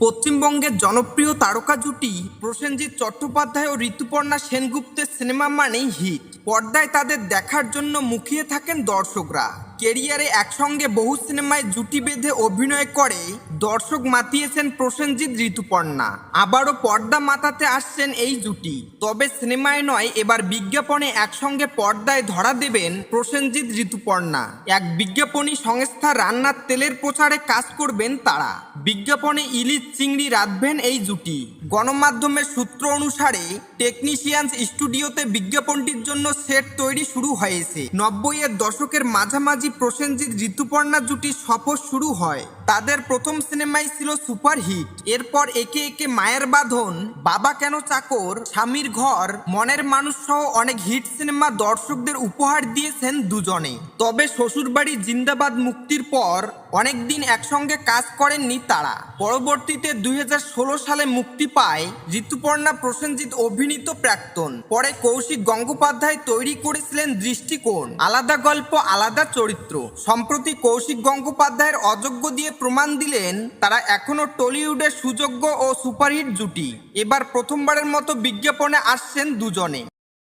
পশ্চিমবঙ্গের জনপ্রিয় তারকা জুটি প্রসেনজিৎ চট্টোপাধ্যায় ও ঋতুপর্ণা সেনগুপ্তের সিনেমা মানেই হিট। পর্দায় তাদের দেখার জন্য মুখিয়ে থাকেন দর্শকরা। কেরিয়ারে একসঙ্গে বহু সিনেমায় জুটি বেঁধে অভিনয় করে, দর্শক মাতিয়েছেন প্রসেনজিৎ ঋতুপর্ণা। আবারও পর্দা মাতাতে আসছেন এই জুটি। তবে সিনেমায় নয়, এবার বিজ্ঞাপনে একসঙ্গে পর্দায় ধরা দেবেন প্রসেনজিৎ ঋতুপর্ণা। এক বিজ্ঞাপনী সংস্থা রান্নার তেলের প্রচারে কাজ করবেন তারা। বিজ্ঞাপনে ইলিশ চিংড়ি রাঁধবেন এই জুটি। গণমাধ্যমের সূত্র অনুসারে, টেকনিশিয়ানস স্টুডিওতে বিজ্ঞাপনটির জন্য সেট তৈরি শুরু হয়েছে। নব্বইয়ের দশকের মাঝামাঝি প্রসেনজিৎ ঋতুপর্ণা জুটির সফর শুরু হয়। তাদের প্রথম সিনেমাই ছিল সুপারহিট। এরপর একে একে মায়ের বাঁধন, বাবা কেন চাকর, স্বামীর ঘর, মনের মানুষ সহ অনেক হিট সিনেমা দর্শকদের উপহার দিয়েছেন দুজনে। তবে শ্বশুরবাড়ি জিন্দাবাদ মুক্তির পর অনেকদিন একসঙ্গে কাজ করেননি তারা। পরবর্তীতে দুই হাজার ষোলো সালে মুক্তি পায় ঋতুপর্ণা প্রসেনজিৎ অভিনীত প্রাক্তন। পরে কৌশিক গঙ্গোপাধ্যায় তৈরি করেছিলেন দৃষ্টিকোণ। আলাদা গল্প, আলাদা চরিত্র। সম্প্রতি কৌশিক গঙ্গোপাধ্যায়ের অযোগ্য দিয়ে প্রমাণ দিলেন তারা এখনও টলিউডের সুযোগ্য ও সুপারহিট জুটি। এবার প্রথমবারের মতো বিজ্ঞাপনে আসছেন দুজনে।